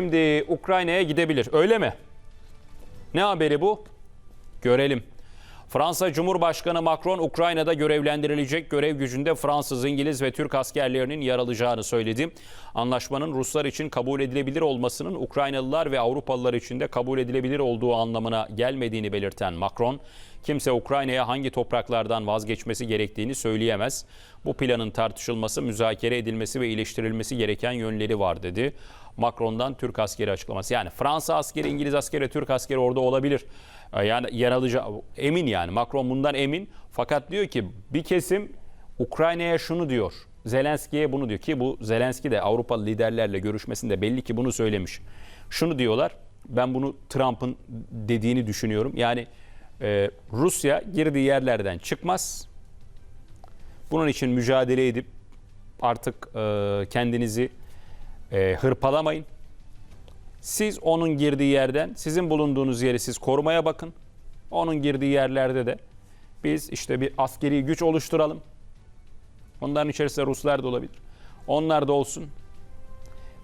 Şimdi Ukrayna'ya gidebilir öyle mi? Ne haberi bu? Görelim. Fransa Cumhurbaşkanı Macron Ukrayna'da görevlendirilecek görev gücünde Fransız, İngiliz ve Türk askerlerinin yer alacağını söyledi. Anlaşmanın Ruslar için kabul edilebilir olmasının Ukraynalılar ve Avrupalılar için de kabul edilebilir olduğu anlamına gelmediğini belirten Macron, kimse Ukrayna'ya hangi topraklardan vazgeçmesi gerektiğini söyleyemez. Bu planın tartışılması, müzakere edilmesi ve iyileştirilmesi gereken yönleri var dedi. Macron'dan Türk askeri açıklaması. Yani Fransa askeri, İngiliz askeri, Türk askeri orada olabilir. Ee, Yani yer alacağı emin yani. Macron bundan emin. Fakat diyor ki bir kesim Ukrayna'ya şunu diyor. Zelenski'ye bunu diyor ki bu Zelenski de Avrupalı liderlerle görüşmesinde belli ki bunu söylemiş. Şunu diyorlar. Ben bunu Trump'ın dediğini düşünüyorum. Yani e, Rusya girdiği yerlerden çıkmaz. Bunun için mücadele edip artık e, kendinizi e, hırpalamayın. Siz onun girdiği yerden, sizin bulunduğunuz yeri siz korumaya bakın. Onun girdiği yerlerde de biz işte bir askeri güç oluşturalım. Onların içerisinde Ruslar da olabilir. Onlar da olsun.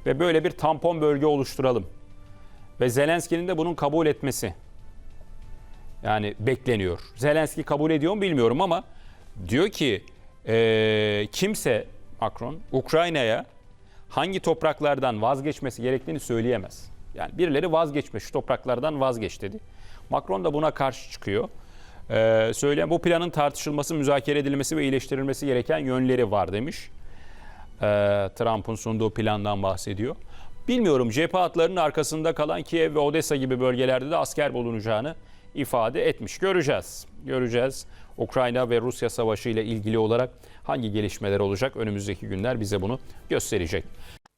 Ve böyle bir tampon bölge oluşturalım. Ve Zelenski'nin de bunun kabul etmesi yani bekleniyor. Zelenski kabul ediyor mu bilmiyorum ama diyor ki eee, kimse Macron Ukrayna'ya hangi topraklardan vazgeçmesi gerektiğini söyleyemez. Yani birileri vazgeçme şu topraklardan vazgeç dedi. Macron da buna karşı çıkıyor. Ee, söyleyen bu planın tartışılması, müzakere edilmesi ve iyileştirilmesi gereken yönleri var demiş. Ee, Trump'ın sunduğu plandan bahsediyor. Bilmiyorum cephe hatlarının arkasında kalan Kiev ve Odessa gibi bölgelerde de asker bulunacağını ifade etmiş. Göreceğiz. Göreceğiz. Ukrayna ve Rusya savaşı ile ilgili olarak hangi gelişmeler olacak önümüzdeki günler bize bunu gösterecek.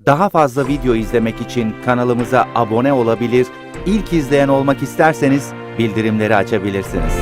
Daha fazla video izlemek için kanalımıza abone olabilir, ilk izleyen olmak isterseniz bildirimleri açabilirsiniz.